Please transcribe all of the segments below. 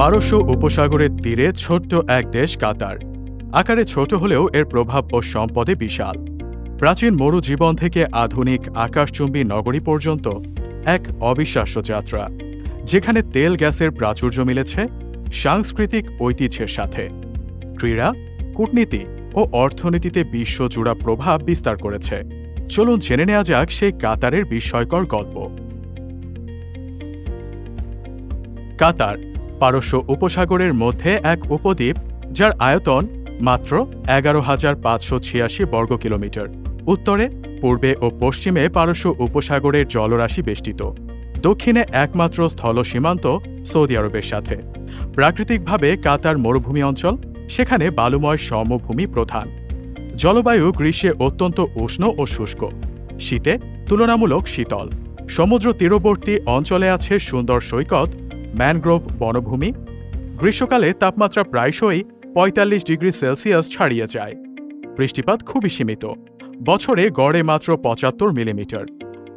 পারস্য উপসাগরের তীরে ছোট্ট এক দেশ কাতার। আকারে ছোট হলেও এর প্রভাব ও সম্পদে বিশাল। প্রাচীন মরুজীবন থেকে আধুনিক আকাশচুম্বী নগরী পর্যন্ত এক অবিশ্বাস্য যাত্রা, যেখানে তেল গ্যাসের প্রাচুর্য মিলেছে, সাংস্কৃতিক ঐতিহ্যের সাথে। ক্রীড়া, কূটনীতি ও অর্থনীতিতে বিশ্বজুড়া প্রভাব বিস্তার করেছে। চলুন জেনে নেওয়া যাক সেই কাতারের বিস্ময়কর গল্প। কাতার পারস্য উপসাগরের মধ্যে এক উপদ্বীপ, যার আয়তন মাত্র এগারো হাজার পাঁচশো ছিয়াশি বর্গ কিলোমিটার। উত্তরে, পূর্বে ও পশ্চিমে পারস্য উপসাগরের জলরাশি বেষ্টিত। দক্ষিণে একমাত্র স্থল সীমান্ত সৌদি আরবের সাথে। প্রাকৃতিকভাবে কাতার মরুভূমি অঞ্চল, সেখানে বালুময় সমভূমি প্রধান। জলবায়ু গ্রীষ্মে অত্যন্ত উষ্ণ ও শুষ্ক। শীতে তুলনামূলক শীতল। সমুদ্র তীরবর্তী অঞ্চলে আছে সুন্দর সৈকত ম্যানগ্রোভ বনভূমি, গ্রীষ্মকালে তাপমাত্রা প্রায়শই পঁয়তাল্লিশ ডিগ্রি সেলসিয়াস ছাড়িয়ে যায়। বৃষ্টিপাত খুবই সীমিত, বছরে গড়ে মাত্র পঁচাত্তর মিলিমিটার।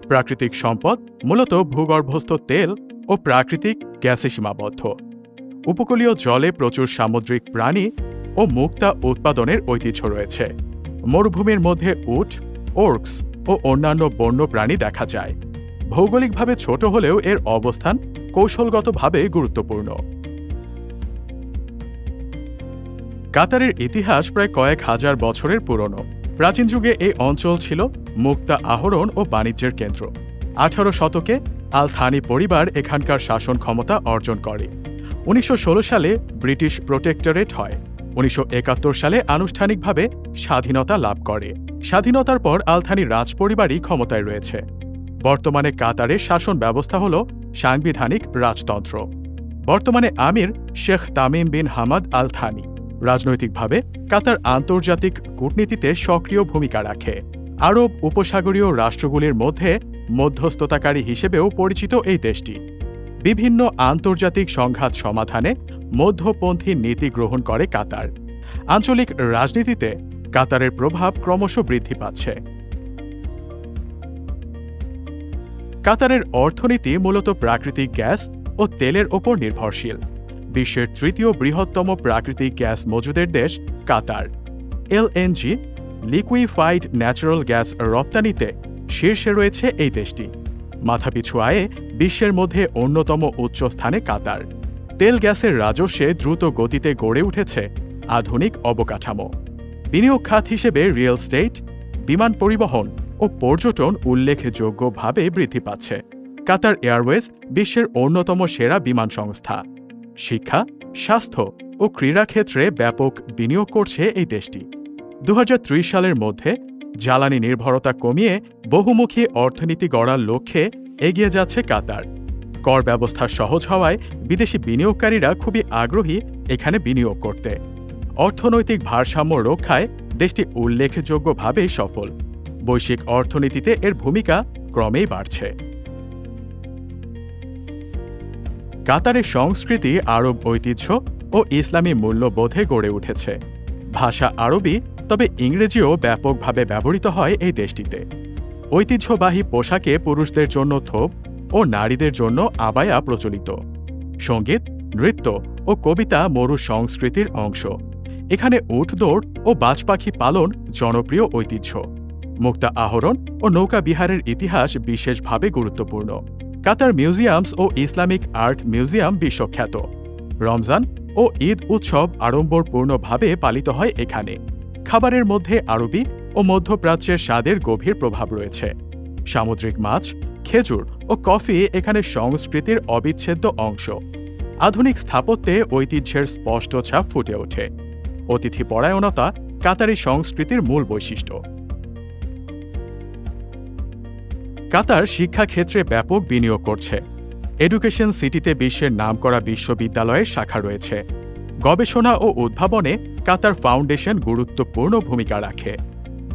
প্রাকৃতিক সম্পদ, মূলত ভূগর্ভস্থ তেল ও প্রাকৃতিক গ্যাসে সীমাবদ্ধ। উপকূলীয় জলে প্রচুর সামুদ্রিক প্রাণী ও মুক্তা উৎপাদনের ঐতিহ্য রয়েছে। মরুভূমির মধ্যে উট, ওর্কস ও অন্যান্য বন্য প্রাণী দেখা যায়। ভৌগোলিকভাবে ছোট হলেও এর অবস্থান কৌশলগতভাবে গুরুত্বপূর্ণ। কাতারের ইতিহাস প্রায় কয়েক হাজার বছরের পুরনো। প্রাচীন যুগে এই অঞ্চল ছিল মুক্তা আহরণ ও বাণিজ্যের কেন্দ্র। আঠারো শতকে আল থানি পরিবার এখানকার শাসন ক্ষমতা অর্জন করে। উনিশশো ষোলো সালে ব্রিটিশ প্রোটেক্টরেট হয়। উনিশশো একাত্তর সালে আনুষ্ঠানিকভাবে স্বাধীনতা লাভ করে। স্বাধীনতার পর আলথানি রাজপরিবারই ক্ষমতায় রয়েছে। বর্তমানে কাতারের শাসন ব্যবস্থা হল সাংবিধানিক রাজতন্ত্র। বর্তমানে Emir Sheikh Tamim bin Hamad Al Thani রাজনৈতিকভাবে কাতার আন্তর্জাতিক কূটনীতিতে সক্রিয় ভূমিকা রাখে। আরব উপসাগরীয় রাষ্ট্রগুলির মধ্যে মধ্যস্থতাকারী হিসেবেও পরিচিত এই দেশটি। বিভিন্ন আন্তর্জাতিক সংঘাত সমাধানে মধ্যপন্থী নীতি গ্রহণ করে কাতার। আঞ্চলিক রাজনীতিতে কাতারের প্রভাব ক্রমশ বৃদ্ধি পাচ্ছে। কাতারের অর্থনীতি মূলত প্রাকৃতিক গ্যাস ও তেলের ওপর নির্ভরশীল। বিশ্বের তৃতীয় বৃহত্তম প্রাকৃতিক গ্যাস মজুদের দেশ Qatar. LNG liquefied natural gas রপ্তানিতে শীর্ষে রয়েছে এই দেশটি। মাথাপিছু আয়ে বিশ্বের মধ্যে অন্যতম উচ্চ স্থানে কাতার। তেল গ্যাসের রাজস্বে দ্রুত গতিতে গড়ে উঠেছে আধুনিক অবকাঠামো। বিনিয়োগ খাত হিসেবে রিয়েল স্টেট, বিমান পরিবহন ও পর্যটন উল্লেখযোগ্যভাবে বৃদ্ধি পাচ্ছে। কাতার এয়ারওয়েজ বিশ্বের অন্যতম সেরা বিমান সংস্থা। শিক্ষা, স্বাস্থ্য ও ক্রীড়া ক্ষেত্রে ব্যাপক বিনিয়োগ করছে এই দেশটি। দু হাজার ত্রিশ সালের মধ্যে জ্বালানি নির্ভরতা কমিয়ে বহুমুখী অর্থনীতি গড়ার লক্ষ্যে এগিয়ে যাচ্ছে কাতার। কর ব্যবস্থা সহজ হওয়ায় বিদেশি বিনিয়োগকারীরা খুবই আগ্রহী এখানে বিনিয়োগ করতে। অর্থনৈতিক ভারসাম্য রক্ষায় দেশটি উল্লেখযোগ্যভাবে সফল। বৈশ্বিক অর্থনীতিতে এর ভূমিকা ক্রমেই বাড়ছে। কাতারের সংস্কৃতি, আরব ঐতিহ্য ও ইসলামী মূল্যবোধে গড়ে উঠেছে। ভাষা আরবি, তবে ইংরেজিও ব্যাপকভাবে ব্যবহৃত হয় এই দেশটিতে। ঐতিহ্যবাহী পোশাকে পুরুষদের জন্য থোপ ও নারীদের জন্য আবায়া প্রচলিত। সংগীত, নৃত্য ও কবিতা মরু সংস্কৃতির অংশ। এখানে উট দৌড় ও বাজ পাখি পালন জনপ্রিয় ঐতিহ্য। মুক্তা আহরণ ও নৌকা বিহারের ইতিহাস বিশেষভাবে গুরুত্বপূর্ণ। কাতার মিউজিয়ামস ও ইসলামিক আর্ট মিউজিয়াম বিশ্বখ্যাত। রমজান ও ঈদ উৎসব আড়ম্বরপূর্ণভাবে পালিত হয় এখানে। খাবারের মধ্যে আরবি ও মধ্যপ্রাচ্যের স্বাদের গভীর প্রভাব রয়েছে। সামুদ্রিক মাছ, খেজুর ও কফি এখানে সংস্কৃতির অবিচ্ছেদ্য অংশ। আধুনিক স্থাপত্যে ঐতিহ্যের স্পষ্ট ছাপ ফুটে ওঠে। অতিথি পরায়ণতা কাতারি সংস্কৃতির মূল বৈশিষ্ট্য। কাতার শিক্ষাক্ষেত্রে ব্যাপক বিনিয়োগ করছে। এডুকেশন সিটিতে বিশ্বের নামকরা বিশ্ববিদ্যালয়ের শাখা রয়েছে। গবেষণা ও উদ্ভাবনে কাতার ফাউন্ডেশন গুরুত্বপূর্ণ ভূমিকা রাখে।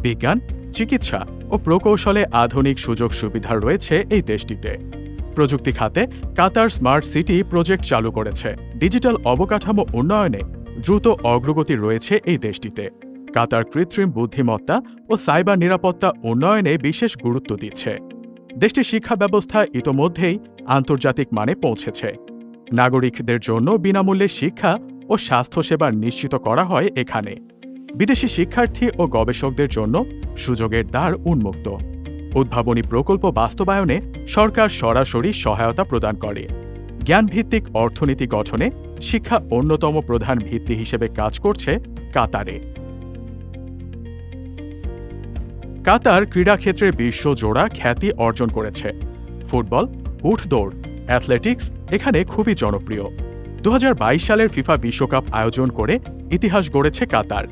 বিজ্ঞান, চিকিৎসা ও প্রকৌশলে আধুনিক সুযোগ সুবিধা রয়েছে এই দেশটিতে। প্রযুক্তি খাতে কাতার স্মার্ট সিটি প্রজেক্ট চালু করেছে। ডিজিটাল অবকাঠামো উন্নয়নে দ্রুত অগ্রগতি রয়েছে এই দেশটিতে। কাতার কৃত্রিম বুদ্ধিমত্তা ও সাইবার নিরাপত্তা উন্নয়নে বিশেষ গুরুত্ব দিচ্ছে। দেশটির শিক্ষা ব্যবস্থা ইতোমধ্যেই আন্তর্জাতিক মানে পৌঁছেছে। নাগরিকদের জন্য বিনামূল্যে শিক্ষা ও স্বাস্থ্যসেবা নিশ্চিত করা হয় এখানে। বিদেশি শিক্ষার্থী ও গবেষকদের জন্য সুযোগের দ্বার উন্মুক্ত। উদ্ভাবনী প্রকল্প বাস্তবায়নে সরকার সরাসরি সহায়তা প্রদান করে। জ্ঞানভিত্তিক অর্থনীতি গঠনে শিক্ষা অন্যতম প্রধান ভিত্তি হিসেবে কাজ করছে কাতারে। কাতার ক্রীড়াক্ষেত্রে বিশ্বজোড়া খ্যাতি অর্জন করেছে। ফুটবল উঠ দৌড় অ্যাথলেটিক্স এখানে খুবই জনপ্রিয়। দু হাজার বাইশ সালের ফিফা বিশ্বকাপ আয়োজন করে ইতিহাস গড়েছে কাতার।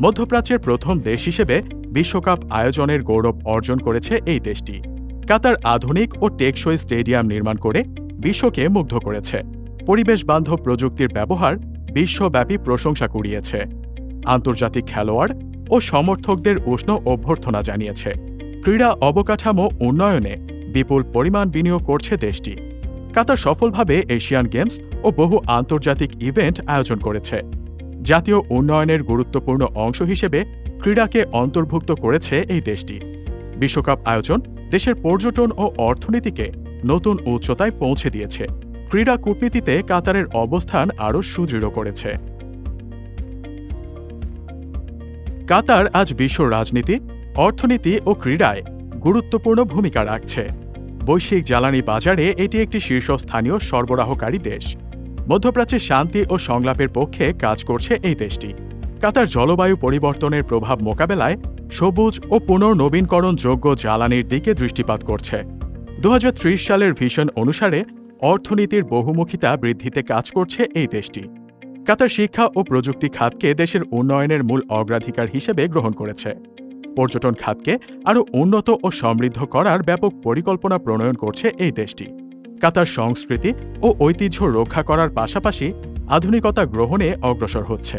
মধ্যপ্রাচ্যের প্রথম দেশ হিসেবে বিশ্বকাপ আয়োজনের গৌরব অর্জন করেছে এই দেশটি। কাতার আধুনিক ও টেকসই স্টেডিয়াম নির্মাণ করে বিশ্বকে মুগ্ধ করেছে। পরিবেশ বান্ধব প্রযুক্তির ব্যবহার বিশ্বব্যাপী প্রশংসা কুড়িয়েছে। আন্তর্জাতিক খেলোয়াড় ও সমর্থকদের উষ্ণ অভ্যর্থনা জানিয়েছে। ক্রীড়া অবকাঠামো উন্নয়নে বিপুল পরিমাণ বিনিয়োগ করছে দেশটি। কাতার সফলভাবে এশিয়ান গেমস ও বহু আন্তর্জাতিক ইভেন্ট আয়োজন করেছে। জাতীয় উন্নয়নের গুরুত্বপূর্ণ অংশ হিসেবে ক্রীড়াকে অন্তর্ভুক্ত করেছে এই দেশটি। বিশ্বকাপ আয়োজন দেশের পর্যটন ও অর্থনীতিকে নতুন উচ্চতায় পৌঁছে দিয়েছে। ক্রীড়া কূটনীতিতে কাতারের অবস্থান আরও সুদৃঢ় করেছে। কাতার আজ বিশ্ব রাজনীতি, অর্থনীতি ও ক্রীড়ায় গুরুত্বপূর্ণ ভূমিকা রাখছে। বৈশ্বিক জ্বালানি বাজারে এটি একটি শীর্ষস্থানীয় সরবরাহকারী দেশ। মধ্যপ্রাচ্যে শান্তি ও সংলাপের পক্ষে কাজ করছে এই দেশটি। কাতার জলবায়ু পরিবর্তনের প্রভাব মোকাবেলায় সবুজ ও পুনর্নবীনকরণযোগ্য জ্বালানির দিকে দৃষ্টিপাত করছে। দু হাজার ত্রিশ সালের ভিশন অনুসারে অর্থনীতির বহুমুখিতা বৃদ্ধিতে কাজ করছে এই দেশটি। কাতার শিক্ষা ও প্রযুক্তি খাতকে দেশের উন্নয়নের মূল অগ্রাধিকার হিসেবে গ্রহণ করেছে। পর্যটন খাতকে আরও উন্নত ও সমৃদ্ধ করার ব্যাপক পরিকল্পনা প্রণয়ন করছে এই দেশটি। কাতার সংস্কৃতি ও ঐতিহ্য রক্ষা করার পাশাপাশি আধুনিকতা গ্রহণে অগ্রসর হচ্ছে।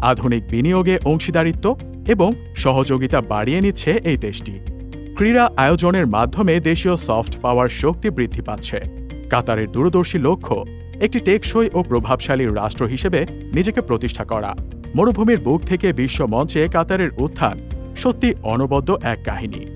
আধুনিক বিনিয়োগে অংশীদারিত্ব এবং সহযোগিতা বাড়িয়ে নিচ্ছে এই দেশটি। ক্রীড়া আয়োজনের মাধ্যমে দেশীয় সফট পাওয়ার শক্তি বৃদ্ধি পাচ্ছে। কাতারের দূরদর্শী লক্ষ্য একটি টেকসই ও প্রভাবশালী রাষ্ট্র হিসেবে নিজেকে প্রতিষ্ঠা করা। মরুভূমির বুক থেকে বিশ্ব মঞ্চে কাতারের উত্থান সত্যি অনবদ্য এক কাহিনী।